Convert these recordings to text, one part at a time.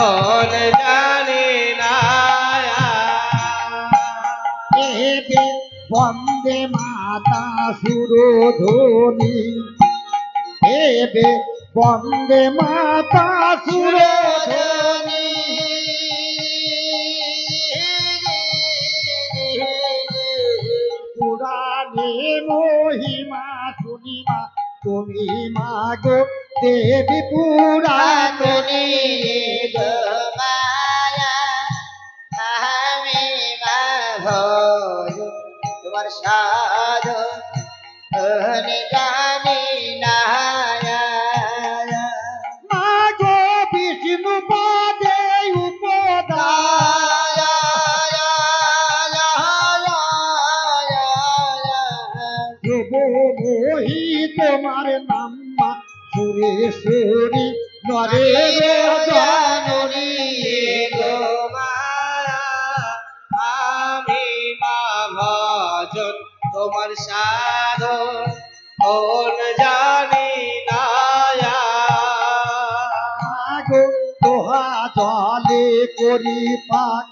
কোন জানি না। বন্দে মাতা সুরধ্বনি এবে বন্দে মাতা সুরধ্বনি পুরাণে মহিমা শুনিমা, তুমি মাগো দেবী ভজ তোমার সাধ জানি না মাগো বিষ্ণু পদে উপদা মোহি তোমার নাম্মা সুরেশ্বরী নরে জাননী গো আমি মা তোমার সাধন কোন জানি না মাগো দোহা জলে করি পাক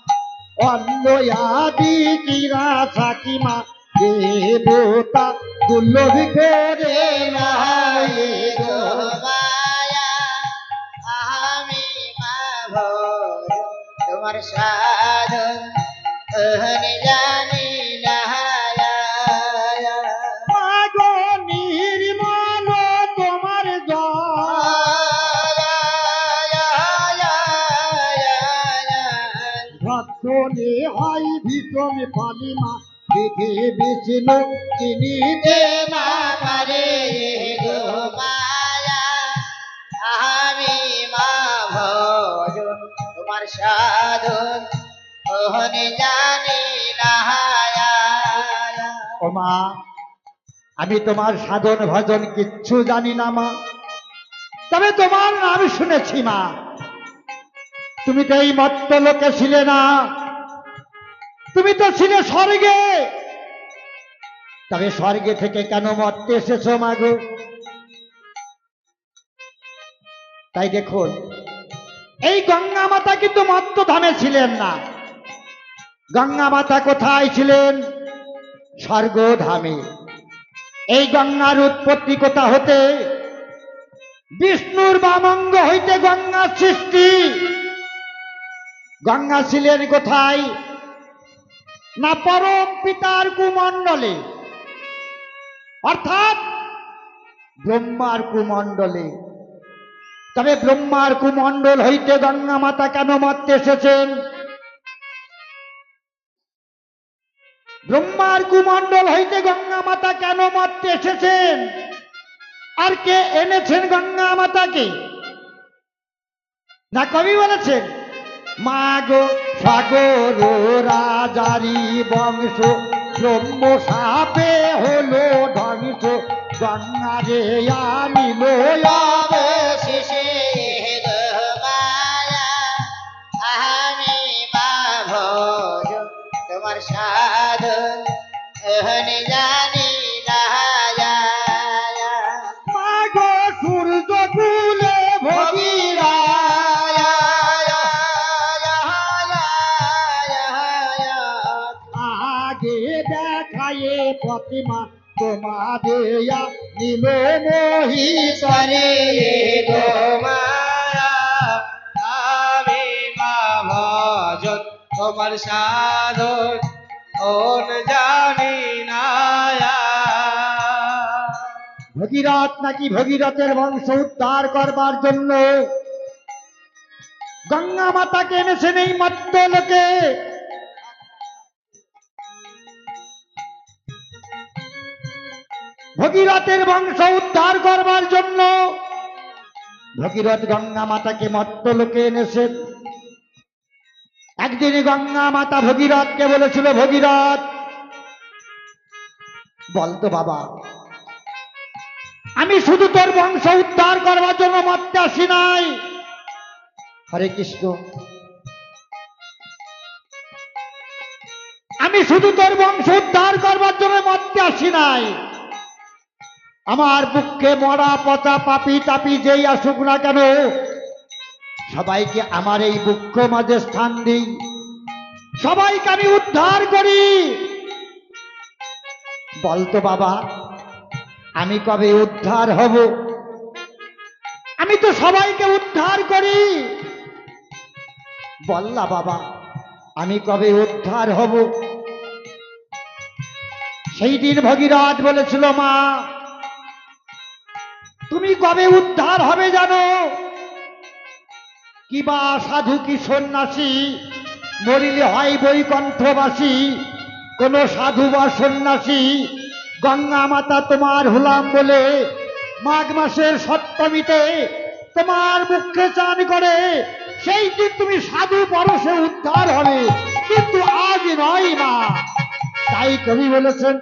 অন্য আদি কিরা থাকিমা। দেবতা দুর্লভ করে নাই তোমার সাধন জানি না মাগো নির্মল তোমার ভক্ষণে হয় ভীষণ পালিমা দেখে বিষ্ণু তিনি না ওহনে জানি ও মা, আমি তোমার সাধন ভজন কিচ্ছু জানি না, মা। তবে তোমার নাম শুনেছি, মা। তুমি তো এই মত্ত লোকে ছিলে না। তুমি তো ছিলে স্বর্গে। তবে স্বর্গে থেকে কেন মত্তে এসেছ মাগো তাই দেখুন, এই গঙ্গা মাতা কিন্তু মত্ত ধামে ছিলেন না। গঙ্গা মাতা কোথায় ছিলেন? স্বর্গধামে। এই গঙ্গার উৎপত্তি কোথা হতে? বিষ্ণুর বামঙ্গ হইতে গঙ্গার সৃষ্টি। গঙ্গা ছিলেন কোথায়? না পরম পিতার কুমণ্ডলে। অর্থাৎ ব্রহ্মার কুমণ্ডলে। তবে ব্রহ্মার কুমণ্ডল হইতে গঙ্গা মাতা কেন মারতে এসেছেন? ব্রহ্মার কুমণ্ডল হইতে গঙ্গা মাতা কেন মারতে এসেছেন? আর কে এনেছেন গঙ্গা মাতাকে? না কবি বলেছেন মাগো সাগর রাজারি বংশ ব্রহ্ম সাপে সাধন ওহনে জানি না মাগো সূর্য কুলে ভগীরা আগে দেখায়ে প্রতিমা তোমাদেয়া নিল মোহি করে তোমার সাধন কোন জানি না। ভগীরথ নাকি ভগীরথের বংশ উদ্ধার করবার জন্য গঙ্গা মাতাকে এনেছেন এই মত্ত লোকে। ভগীরথের বংশ উদ্ধার করবার জন্য ভগীরথ গঙ্গা মাতাকে মত্ত লোকে এনেছেন একদিন গঙ্গা মাতা ভগীরথকে বলেছিল, ভগীরথ বলতো বাবা, আমি শুধু তোর বংশ উদ্ধার করবার জন্য মরতে আসি নাই। হরে কৃষ্ণ, আমি শুধু তোর বংশ উদ্ধার করবার জন্য মরতে আসি নাই। আমার বুককে মরা পচা পাপি তাপি যেই আসুক না কেন সবাইকে আমার এই বুক্ষ মাঝে স্থান দিই সবাইকে আমি উদ্ধার করি। বলতো বাবা, আমি কবে উদ্ধার হব? আমি তো সবাইকে উদ্ধার করি। বললা বাবা, আমি কবে উদ্ধার হব? সেই দিন ভগীরথ বলেছিল, মা, তুমি কবে উদ্ধার হবে জানো? কিবা সাধু কি সন্ন্যাসী? মরিলে হয় বৈকণ্ঠবাসী। কোন সাধু বা সন্ন্যাসী, গঙ্গা মাতা তোমার হলাম বলে মাঘ মাসের সপ্তমীতে তোমার মুখে চান করে। সেই দিন তুমি সাধু পরশে উদ্ধার হবে, কিন্তু আজ নয় মা। তাই কবি বলেছেন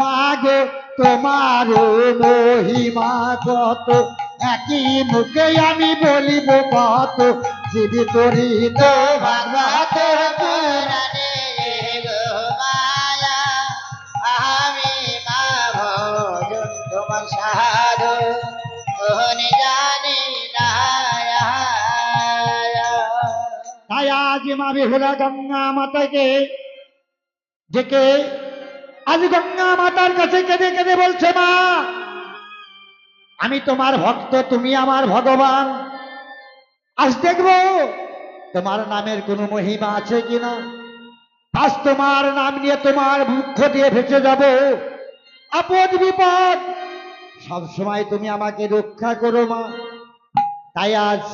মা গো তোমার মহিমা কত একই মুখে আমি বলিব কত জীবিত হৃদ ভাগবত পুরাণে গো মায়া আমি মা ভজ তোমার সাধু, কোন জানি না তাই আজ মা বেহুলা গঙ্গা মাতাকে ডেকে, আজ গঙ্গা মাতার কাছে কেঁদে কেঁদে বলছে, মা, আমি তোমার ভক্ত, তুমি আমার ভগবান। আজ দেখব তোমার নামের কোনো মহিমা আছে কিনা? আজ তোমার নাম নিয়ে তোমার মুখ দিয়ে ভেসে যাব। আপদ বিপদ, সবসময় তুমি আমাকে রক্ষা করো মা। তাই আজ